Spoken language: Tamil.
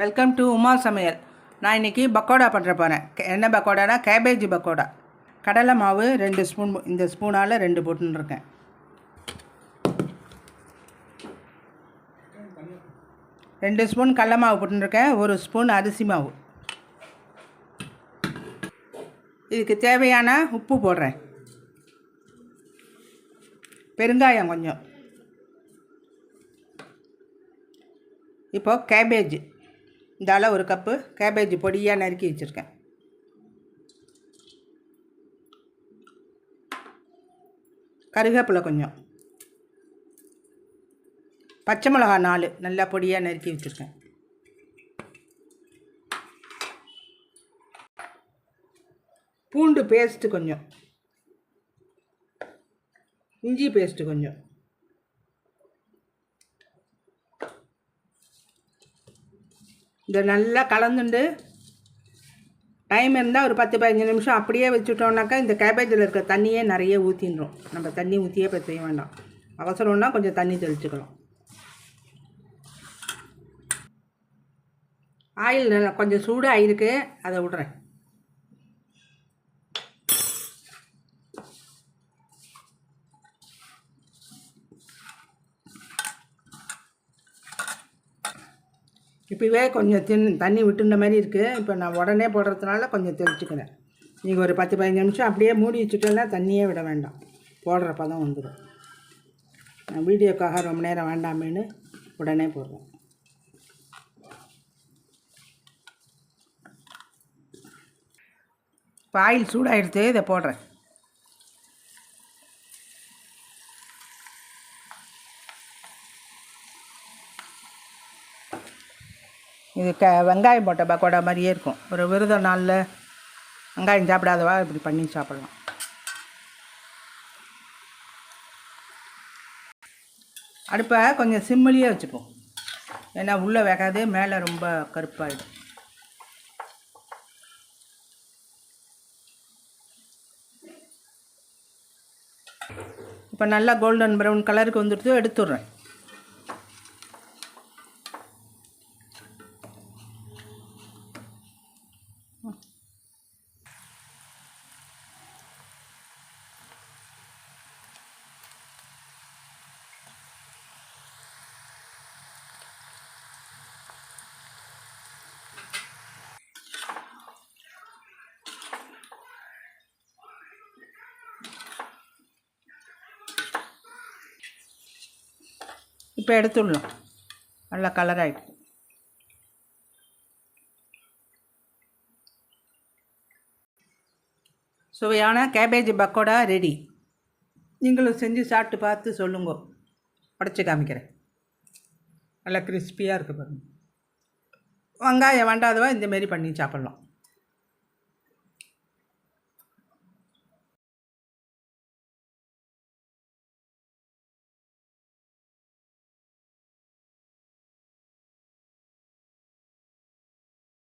வெல்கம் டு உமா சமையல் நான் இன்றைக்கி பக்கோடா பண்ணுற போகிறேன் என்ன பக்கோடானா? கேபேஜ் பக்கோடா. கடலை மாவு ரெண்டு ஸ்பூன் இந்த ஸ்பூனால் ரெண்டு போட்டுன்னு இருக்கேன் ரெண்டு ஸ்பூன் கடல மாவு போட்டுருக்கேன் ஒரு ஸ்பூன் அரிசி மாவு. இதுக்கு தேவையான உப்பு போடுறேன். பெருங்காயம் கொஞ்சம். இப்போ கேபேஜ் இதால் ஒரு கப்பு கேபேஜ் பொடியாக நறுக்கி வச்சுருக்கேன். கருவேப்பிலை கொஞ்சம். பச்சை மிளகா நாலு நல்லா பொடியாக நறுக்கி வச்சுருக்கேன். பூண்டு பேஸ்ட்டு கொஞ்சம். இஞ்சி பேஸ்ட்டு கொஞ்சம். இதை நல்லா கலந்துண்டு. டைம் இருந்தால் ஒரு பத்து பதினஞ்சு நிமிஷம் அப்படியே வச்சுட்டோம்னாக்கா இந்த கேபேஜில் இருக்கிற தண்ணியே நிறைய ஊற்றிடுறோம் நம்ம தண்ணி ஊற்றியே இப்போ செய்ய வேண்டாம். அவசரம்னா கொஞ்சம் தண்ணி தெளிச்சுக்கலாம். ஆயில் நல்லா கொஞ்சம் சூடாக ஆயிருக்கு அதை விட்றேன். இப்போவே கொஞ்சம் தின் தண்ணி விட்டுன மாதிரி இருக்குது இப்போ நான் உடனே போடுறதுனால கொஞ்சம் தெளிச்சுக்கிறேன். நீங்கள் ஒரு பத்து பதினஞ்சு நிமிஷம் அப்படியே மூடி வச்சுட்டோன்னா தண்ணியே விட வேண்டாம். போடுற பதம் வந்துடும் நான் வீடியோக்காக ரொம்ப நேரம் வேண்டாமேன்னு உடனே போடுறேன். இப்போ ஆயில் சூடாகிடுத்து இதை போடுறேன். இது க வெங்காயம் போட்ட பக்கோடா மாதிரியே இருக்கும். ஒரு விரத நாளில் வெங்காயம் சாப்பிடாதவா இப்படி பண்ணி சாப்பிட்லாம். அடுப்பை கொஞ்சம் சிம்மிலேயே வச்சுப்போம். ஏன்னா உள்ளே வேகாது மேலே ரொம்ப கருப்பாயிடும். இப்போ நல்லா கோல்டன் ப்ரௌன் கலருக்கு வந்துடுத்து எடுத்துடுறேன். இப்போ எடுத்துடலாம். நல்லா கலர் ஆகிட்டு சுவையான கேபேஜ் பக்கோடா ரெடி நீங்களும் செஞ்சு சாப்பிட்டு பார்த்து சொல்லுங்க. உடச்சி காமிக்கிறேன். நல்லா கிறிஸ்பியாக இருக்குது பாருங்க. வெங்காயம் வேண்டாதவா இந்தமாரி பண்ணி சாப்பிட்லாம்.